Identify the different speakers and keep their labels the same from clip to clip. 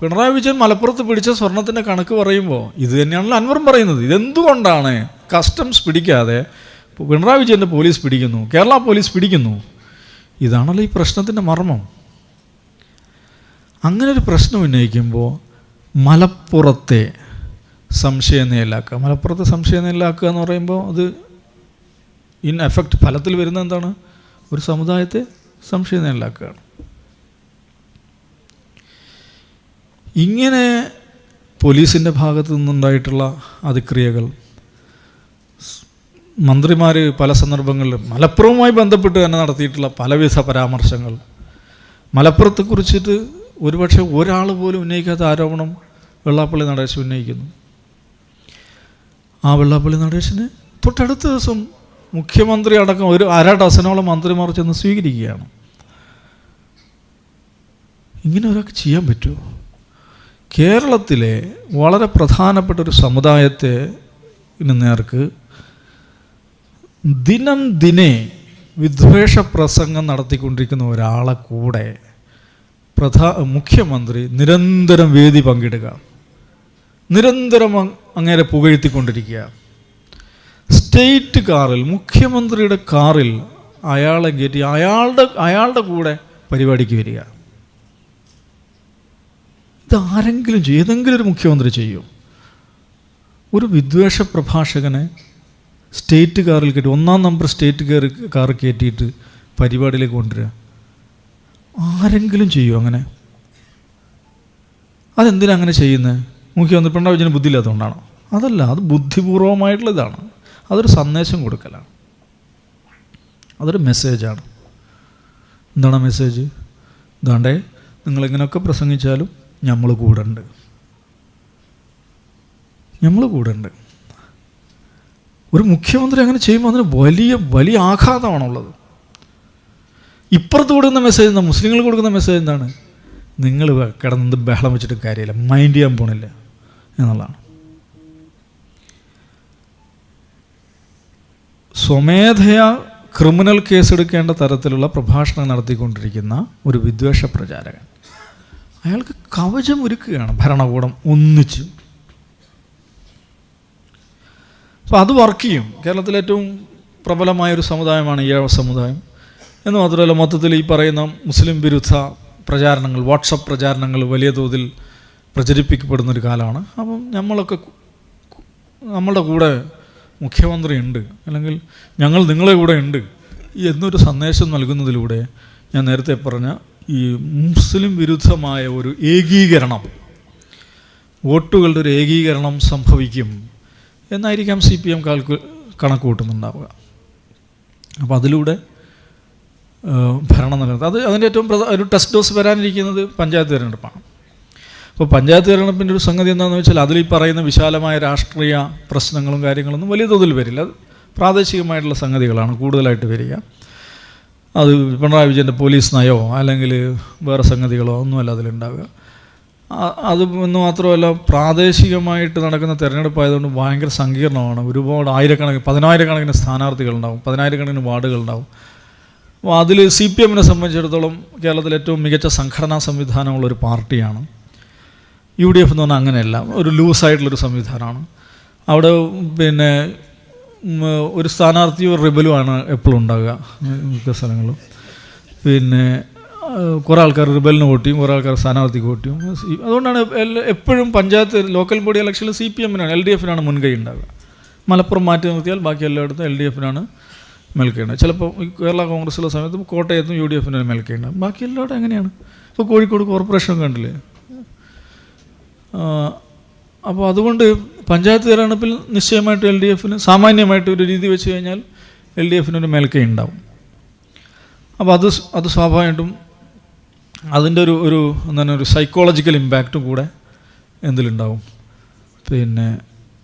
Speaker 1: പിണറായി വിജയൻ മലപ്പുറത്ത് പിടിച്ച സ്വർണത്തിന്റെ കണക്ക് പറയുമ്പോൾ ഇത് തന്നെയാണല്ലോ അൻവറും പറയുന്നത്. ഇതെന്തുകൊണ്ടാണ് കസ്റ്റംസ് പിടിക്കാതെ പിണറായി വിജയന്റെ പോലീസ് പിടിക്കുന്നു കേരള പോലീസ് പിടിക്കുന്നു? ഇതാണല്ലോ ഈ പ്രശ്നത്തിന്റെ മർമ്മം. അങ്ങനെ ഒരു പ്രശ്നം ഉന്നയിക്കുമ്പോൾ മലപ്പുറത്തെ സംശയനിലാക്കുക മലപ്പുറത്തെ സംശയനിലാക്കുക എന്ന് പറയുമ്പോൾ അത് ഇൻ എഫക്റ്റ് ഫലത്തിൽ വരുന്ന എന്താണ്? ഒരു സമുദായത്തെ സംശയനിയലാക്കുകയാണ് ഇങ്ങനെ പോലീസിന്റെ ഭാഗത്തു നിന്നുണ്ടായിട്ടുള്ള അതിക്രിയകൾ മന്ത്രിമാർ പല സന്ദർഭങ്ങളിലും മലപ്പുറവുമായി ബന്ധപ്പെട്ട് തന്നെ നടത്തിയിട്ടുള്ള പലവിധ പരാമർശങ്ങൾ. മലപ്പുറത്തെ കുറിച്ചിട്ട് ഒരുപക്ഷെ ഒരാൾ പോലും ഉന്നയിക്കാത്ത ആരോപണം വെള്ളാപ്പള്ളി നടേശൻ ഉന്നയിക്കുന്നു. ആ വെള്ളാപ്പള്ളി നടേശന് തൊട്ടടുത്ത ദിവസം മുഖ്യമന്ത്രി അടക്കം ഒരു അര ഡസനോളം മന്ത്രിമാർ ചെന്ന് സ്വീകരിക്കുകയാണ്. ഇങ്ങനെ ഒരാൾക്ക് ചെയ്യാൻ പറ്റുമോ? കേരളത്തിലെ വളരെ പ്രധാനപ്പെട്ട ഒരു സമുദായത്തെ നേർക്ക് ദിനം ദിനേ വിദ്വേഷ പ്രസംഗം നടത്തിക്കൊണ്ടിരിക്കുന്ന ഒരാളെ കൂടെ പ്രധാ മുഖ്യമന്ത്രി നിരന്തരം വേദി പങ്കിടുക. നിരന്തരം അങ്ങേരെ പുകഴ്ത്തിക്കൊണ്ടിരിക്കുക. സ്റ്റേറ്റ് കാറിൽ മുഖ്യമന്ത്രിയുടെ കാറിൽ അയാളെ കയറ്റി അയാളുടെ അയാളുടെ കൂടെ പരിപാടിക്ക് വരിക. ഇതാരെങ്കിലും ചെയ്യും. ഏതെങ്കിലും ഒരു മുഖ്യമന്ത്രി ചെയ്യും. ഒരു വിദ്വേഷ പ്രഭാഷകനെ സ്റ്റേറ്റ് കാറിൽ കയറ്റി ഒന്നാം നമ്പർ സ്റ്റേറ്റ് കയറി കാർ കയറ്റിയിട്ട് പരിപാടിയിലേക്ക് കൊണ്ടുവരിക. ആരെങ്കിലും ചെയ്യും അങ്ങനെ? അതെന്തിനാ അങ്ങനെ ചെയ്യുന്നത് മുഖ്യമന്ത്രി പിണറായി വിജയന് ബുദ്ധിയില്ലാത്തതുകൊണ്ടാണോ? അതല്ല അത് ബുദ്ധിപൂർവമായിട്ടുള്ള ഇതാണ്. അതൊരു സന്ദേശം കൊടുക്കലാണ്. അതൊരു മെസ്സേജാണ്. എന്താണ് മെസ്സേജ്? ഇതാണ്ടേ നിങ്ങളിങ്ങനെയൊക്കെ പ്രസംഗിച്ചാലും നമ്മൾ കൂടെ ഉണ്ട് നമ്മൾ കൂടെ ഉണ്ട് ഒരു മുഖ്യമന്ത്രി അങ്ങനെ ചെയ്യുമ്പോൾ അതിന് വലിയ വലിയ ആഘാതമാണുള്ളത്. ഇപ്പുറത്ത് കൊടുക്കുന്ന മെസ്സേജ് എന്താ? മുസ്ലിങ്ങൾ കൊടുക്കുന്ന മെസ്സേജ് എന്താണ്? നിങ്ങൾ കിടന്നത് ബഹളം വെച്ചിട്ട് കാര്യമില്ല. മൈൻഡ് ചെയ്യാൻ പോണില്ല എന്നുള്ളതാണ്. സ്വമേധയാ ക്രിമിനൽ കേസെടുക്കേണ്ട തരത്തിലുള്ള പ്രഭാഷണം നടത്തിക്കൊണ്ടിരിക്കുന്ന ഒരു വിദ്വേഷ പ്രചാരകൻ. അയാൾക്ക് കവചം ഒരുക്കുകയാണ് ഭരണകൂടം ഒന്നിച്ചു. അപ്പോൾ അത് വർക്ക് ചെയ്യും. കേരളത്തിലെ ഏറ്റവും പ്രബലമായൊരു സമുദായമാണ് ഈഴവ സമുദായം. എന്ന് മാത്രമല്ല മൊത്തത്തിൽ ഈ പറയുന്ന മുസ്ലിം വിരുദ്ധ പ്രചാരണങ്ങൾ വാട്സപ്പ് പ്രചാരണങ്ങൾ വലിയ തോതിൽ പ്രചരിപ്പിക്കപ്പെടുന്നൊരു കാലമാണ്. അപ്പം നമ്മളൊക്കെ നമ്മളുടെ കൂടെ മുഖ്യമന്ത്രി ഉണ്ട് അല്ലെങ്കിൽ ഞങ്ങൾ നിങ്ങളെ കൂടെ ഉണ്ട് എന്നൊരു സന്ദേശം നൽകുന്നതിലൂടെ ഞാൻ നേരത്തെ പറഞ്ഞ ഈ മുസ്ലിം വിരുദ്ധമായ ഒരു ഏകീകരണം വോട്ടുകളുടെ ഒരു ഏകീകരണം സംഭവിക്കും എന്നായിരിക്കാം സി പി എം കാൽക്കു കണക്ക് കൂട്ടുന്നുണ്ടാവുക അപ്പോൾ അതിലൂടെ ഭരണം നൽകുന്നത് അത് അതിന്റെ ഏറ്റവും പ്രധാന ഒരു ടെസ്റ്റ് ഡോസ് വരാനിരിക്കുന്നത് പഞ്ചായത്ത് തിരഞ്ഞെടുപ്പാണ്. അപ്പോൾ പഞ്ചായത്ത് തിരഞ്ഞെടുപ്പിന്റെ ഒരു സംഗതി എന്താണെന്ന് വെച്ചാൽ അതിൽ ഈ പറയുന്ന വിശാലമായ രാഷ്ട്രീയ പ്രശ്നങ്ങളും കാര്യങ്ങളൊന്നും വലിയ തോതിൽ വരില്ല. അത് പ്രാദേശികമായിട്ടുള്ള സംഗതികളാണ് കൂടുതലായിട്ട് വരിക. അത് പിണറായി വിജയന്റെ പോലീസ് നയമോ അല്ലെങ്കിൽ വേറെ സംഗതികളോ ഒന്നുമല്ല അതിലുണ്ടാവുക. അത് എന്ന് മാത്രമല്ല പ്രാദേശികമായിട്ട് നടക്കുന്ന തിരഞ്ഞെടുപ്പായതുകൊണ്ട് ഭയങ്കര സങ്കീർണമാണ്. ഒരുപാട് ആയിരക്കണക്കിന് പതിനായിരക്കണക്കിന് സ്ഥാനാർത്ഥികളുണ്ടാവും പതിനായിരക്കണക്കിന് വാർഡുകളുണ്ടാവും. അപ്പോൾ അതിൽ സി പി എമ്മിനെ സംബന്ധിച്ചിടത്തോളം കേരളത്തിലെ ഏറ്റവും മികച്ച സംഘടനാ സംവിധാനമുള്ള ഒരു പാർട്ടിയാണ്. യു ഡി എഫ് എന്ന് പറഞ്ഞാൽ അങ്ങനെയല്ല ഒരു ലൂസായിട്ടുള്ളൊരു സംവിധാനമാണ്. അവിടെ പിന്നെ ഒരു സ്ഥാനാർത്ഥിയും ഒരു റിബലുമാണ് എപ്പോഴും ഉണ്ടാകുക മിക്ക സ്ഥലങ്ങളും പിന്നെ കുറേ ആൾക്കാർ റിബലിന് വോട്ട് ചെയ്യും കുറേ ആൾക്കാർ സ്ഥാനാർത്ഥിക്ക് വോട്ട് ചെയ്യും. അതുകൊണ്ടാണ് എപ്പോഴും പഞ്ചായത്ത് ലോക്കൽ ബോഡി ഇലക്ഷനിൽ സി പി എമ്മിനാണ് എൽ ഡി എഫിനാണ് മുൻകൈ ഉണ്ടാകുക മലപ്പുറം മാറ്റി നിർത്തിയാൽ ബാക്കി എല്ലായിടത്തും എൽ ഡി എഫിനാണ് മേൽക്കൈയുണ്ട് ചിലപ്പോൾ കേരള കോൺഗ്രസ്സിലെ സമയത്തും കോട്ടയത്തും യു ഡി എഫിനാണ് മേൽക്കൈയുണ്ട് ബാക്കി എല്ലായിടത്തും എങ്ങനെയാണ് ഇപ്പോൾ കോഴിക്കോട് കോർപ്പറേഷൻ കണ്ടില്ലേ? അപ്പോൾ അതുകൊണ്ട് പഞ്ചായത്ത് തിരഞ്ഞെടുപ്പിൽ നിശ്ചയമായിട്ട് എൽ ഡി എഫിന് സാമാന്യമായിട്ട് ഒരു രീതി വെച്ച് കഴിഞ്ഞാൽ എൽ ഡി എഫിനൊരു മേൽക്കൈ ഉണ്ടാവും. അപ്പോൾ അത് അത് സ്വാഭാവികമായിട്ടും അതിന്റെ ഒരു ഒരു എന്താണ് ഒരു സൈക്കോളജിക്കൽ ഇമ്പാക്റ്റും കൂടെ എന്തിലുണ്ടാവും. പിന്നെ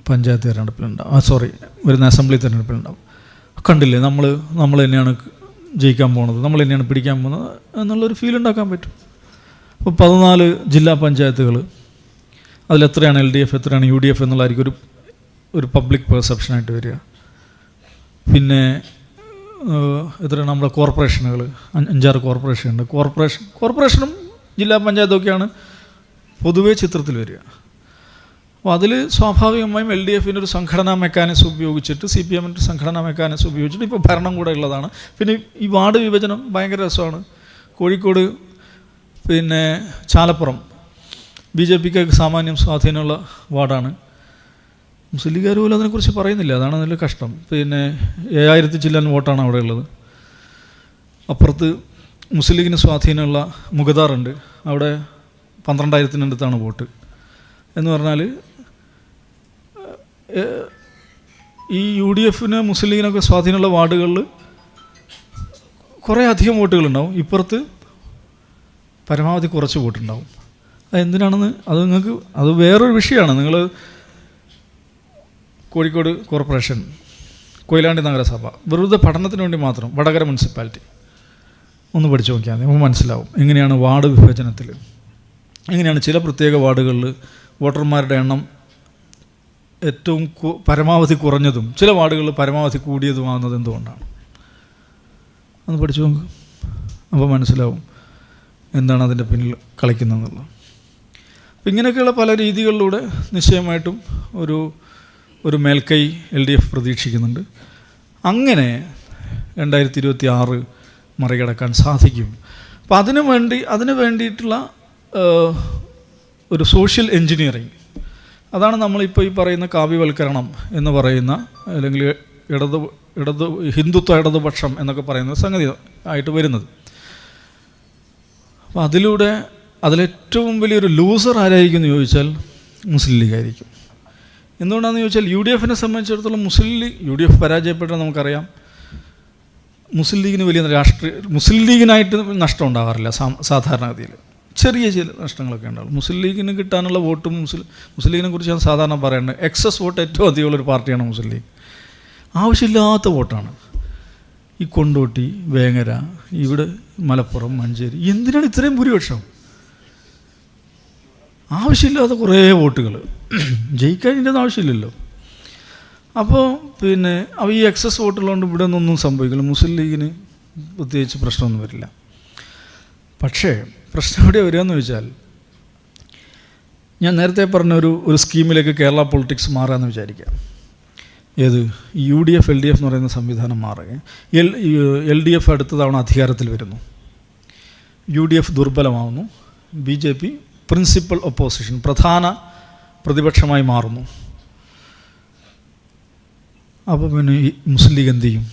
Speaker 1: പഞ്ചായത്ത് തിരഞ്ഞെടുപ്പിലുണ്ടാവും. ആ സോറി വരുന്ന അസംബ്ലി തിരഞ്ഞെടുപ്പിലുണ്ടാവും. കണ്ടില്ലേ നമ്മൾ നമ്മൾ തന്നെയാണ് ജയിക്കാൻ പോകുന്നത് നമ്മൾ തന്നെയാണ് പിടിക്കാൻ പോകുന്നത് എന്നുള്ളൊരു ഫീൽ ഉണ്ടാക്കാൻ പറ്റും. അപ്പോൾ പതിനാല് ജില്ലാ പഞ്ചായത്തുകൾ അതിലെത്രയാണ് എൽ ഡി എഫ് എത്രയാണ് യു ഡി എഫ് എന്നുള്ളതായിരിക്കും ഒരു ഒരു പബ്ലിക് പെർസെപ്ഷനായിട്ട് വരിക. പിന്നെ എത്രയാണ് നമ്മുടെ കോർപ്പറേഷനുകൾ അഞ്ചാറ് കോർപ്പറേഷൻ ഉണ്ട്. കോർപ്പറേഷൻ കോർപ്പറേഷനും ജില്ലാ പഞ്ചായത്തും ഒക്കെയാണ് പൊതുവേ ചിത്രത്തിൽ വരിക. അപ്പോൾ അതിൽ സ്വാഭാവികമായും എൽ ഡി എഫിന്റെ ഒരു സംഘടനാ മെക്കാനിസം ഉപയോഗിച്ചിട്ട് സി പി എമ്മിന്റെ സംഘടനാ മെക്കാനിസം ഉപയോഗിച്ചിട്ട് ഇപ്പോൾ ഭരണം കൂടെ ഉള്ളതാണ്. പിന്നെ ഈ വാർഡ് വിഭജനം ഭയങ്കര രസമാണ്. കോഴിക്കോട് പിന്നെ ചാലപ്പുറം. ബി ജെ പിക്ക് സാമാന്യം സ്വാധീനമുള്ള വാർഡാണ്. മുസ്ലിം ലീഗുകാർ പോലും അതിനെക്കുറിച്ച് പറയുന്നില്ല. അതാണ് നല്ല കഷ്ടം. പിന്നെ ഏഴായിരത്തി ചില്ലാൻ വോട്ടാണ് അവിടെ ഉള്ളത് അപ്പുറത്ത് മുസ്ലിം ലീഗിന് സ്വാധീനമുള്ള മുഖദാറുണ്ട് അവിടെ പന്ത്രണ്ടായിരത്തിനടുത്താണ് വോട്ട്. എന്ന് പറഞ്ഞാൽ ഈ യു ഡി എഫിന് മുസ്ലിം ലീഗിനൊക്കെ സ്വാധീനമുള്ള വാർഡുകളിൽ കുറേ അധികം വോട്ടുകളുണ്ടാവും. ഇപ്പുറത്ത് പരമാവധി കുറച്ച് വോട്ടുണ്ടാവും. എന്തിനാണെന്ന് അത് നിങ്ങൾക്ക് അത് വേറൊരു വിഷയമാണ്. നിങ്ങൾ കോഴിക്കോട് കോർപ്പറേഷൻ കൊയിലാണ്ടി നഗരസഭ വെറുതെ പഠനത്തിന് വേണ്ടി മാത്രം വടകര മുനിസിപ്പാലിറ്റി. ഒന്ന് പഠിച്ചു നോക്കിയാൽ നമുക്ക് മനസ്സിലാവും എങ്ങനെയാണ് വാർഡ് വിഭജനത്തിൽ എങ്ങനെയാണ് ചില പ്രത്യേക വാർഡുകളിൽ വോട്ടർമാരുടെ എണ്ണം ഏറ്റവും പരമാവധി കുറഞ്ഞതും ചില വാർഡുകളിൽ പരമാവധി കൂടിയതുമാകുന്നത് എന്തുകൊണ്ടാണ്? ഒന്ന് പഠിച്ചു നോക്ക്. അപ്പോൾ മനസ്സിലാവും എന്താണ് അതിന്റെ പിന്നിൽ കളിക്കുന്നതെന്നുള്ളത്. ഇങ്ങനെയൊക്കെയുള്ള പല രീതികളിലൂടെ നിശ്ചയമായിട്ടും ഒരു ഒരു മേൽക്കൈ എൽ ഡി എഫ് പ്രതീക്ഷിക്കുന്നുണ്ട്. അങ്ങനെ രണ്ടായിരത്തി ഇരുപത്തി ആറ് മറികടക്കാൻ സാധിക്കും. അപ്പം അതിനു വേണ്ടി അതിന് വേണ്ടിയിട്ടുള്ള ഒരു സോഷ്യൽ എൻജിനീയറിങ്. അതാണ് നമ്മളിപ്പോൾ ഈ പറയുന്ന കാവ്യവൽക്കരണം എന്ന് പറയുന്ന അല്ലെങ്കിൽ ഇടതു ഇടത് ഹിന്ദുത്വ ഇടതുപക്ഷം എന്നൊക്കെ പറയുന്ന സംഗതി ആയിട്ട് വരുന്നത്. അപ്പോൾ അതിലൂടെ അതിലേറ്റവും വലിയൊരു ലൂസർ ആരായിരിക്കും എന്ന് ചോദിച്ചാൽ മുസ്ലിം ലീഗ് ആയിരിക്കും. എന്തുകൊണ്ടാണെന്ന് ചോദിച്ചാൽ യു ഡി എഫിനെ സംബന്ധിച്ചിടത്തോളം Muslim League U D F പരാജയപ്പെട്ടാൽ നമുക്കറിയാം. മുസ്ലിം ലീഗിന് വലിയ രാഷ്ട്രീയ മുസ്ലിം ലീഗിനായിട്ട് നഷ്ടം ഉണ്ടാകാറില്ല സാധാരണഗതിയിൽ. ചെറിയ ചില നഷ്ടങ്ങളൊക്കെ ഉണ്ടാവും മുസ്ലിം ലീഗിന് കിട്ടാനുള്ള വോട്ടും മുസ്ലിം മുസ്ലിം ലീഗിനെ കുറിച്ചാണ് സാധാരണ പറയുന്നത് എക്സസ് വോട്ട് ഏറ്റവും അധികമുള്ളൊരു പാർട്ടിയാണ് മുസ്ലിം ലീഗ്. ആവശ്യമില്ലാത്ത വോട്ടാണ്. ഈ കൊണ്ടോട്ടി വേങ്ങര ഇവിടെ മലപ്പുറം മഞ്ചേരി എന്തിനാണ് ഇത്രയും ഭൂരിപക്ഷം? ആവശ്യമില്ലാത്ത കുറേ വോട്ടുകൾ. ജയിക്കാൻ ഇതിന്റെ ആവശ്യമില്ലല്ലോ. അപ്പോൾ പിന്നെ അവ ഈ എക്സസ് വോട്ടുള്ളതുകൊണ്ട് ഇവിടെ നിന്നൊന്നും സംഭവിക്കില്ല. മുസ്ലിം ലീഗിന് പ്രത്യേകിച്ച് പ്രശ്നമൊന്നും വരില്ല. പക്ഷേ പ്രശ്നം എവിടെ വരികയെന്ന് വെച്ചാൽ ഞാൻ നേരത്തെ പറഞ്ഞ ഒരു ഒരു സ്കീമിലേക്ക് കേരള പൊളിറ്റിക്സ് മാറാമെന്ന് വിചാരിക്കാം ഏത്? U D F L D F എന്ന് പറയുന്ന സംവിധാനം മാറുക. എൽ എൽ ഡി എഫ് അടുത്ത തവണ അധികാരത്തിൽ വരുന്നു. U D F ദുർബലമാവുന്നു. B J P principal opposition പ്രധാന പ്രതിപക്ഷമായി മാറുന്നു. അപ്പോൾ പിന്നെ ഈ മുസ്ലിം ലീഗ് എന്ത് ചെയ്യും?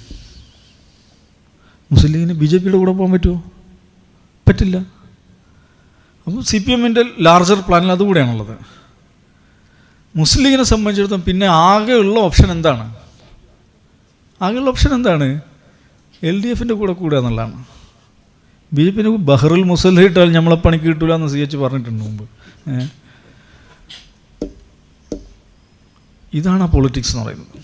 Speaker 1: മുസ്ലിം ലീഗിന് ബി ജെ പിയുടെ കൂടെ പോകാൻ പറ്റുമോ? പറ്റില്ല. അപ്പം സി പി എമ്മിന്റെ ലാർജർ പ്ലാനിൽ അതുകൂടെയാണുള്ളത്. മുസ്ലിം ലീഗിനെ സംബന്ധിച്ചിടത്തോളം പിന്നെ ആകെയുള്ള ഓപ്ഷൻ എന്താണ്? ആകെയുള്ള ഓപ്ഷൻ എന്താണ്? എൽ ഡി എഫിന്റെ കൂടെ കൂടുക എന്നുള്ളതാണ്. ബി ജെ പിന്നെ ബഹ്റുൽ മുസല്ല ഇട്ടാൽ നമ്മളെ പണിക്ക് കിട്ടൂല എന്ന് സി എച്ച് പറഞ്ഞിട്ടുണ്ട് മുമ്പ്. ഇതാണ് ആ പൊളിറ്റിക്സ് എന്ന് പറയുന്നത്.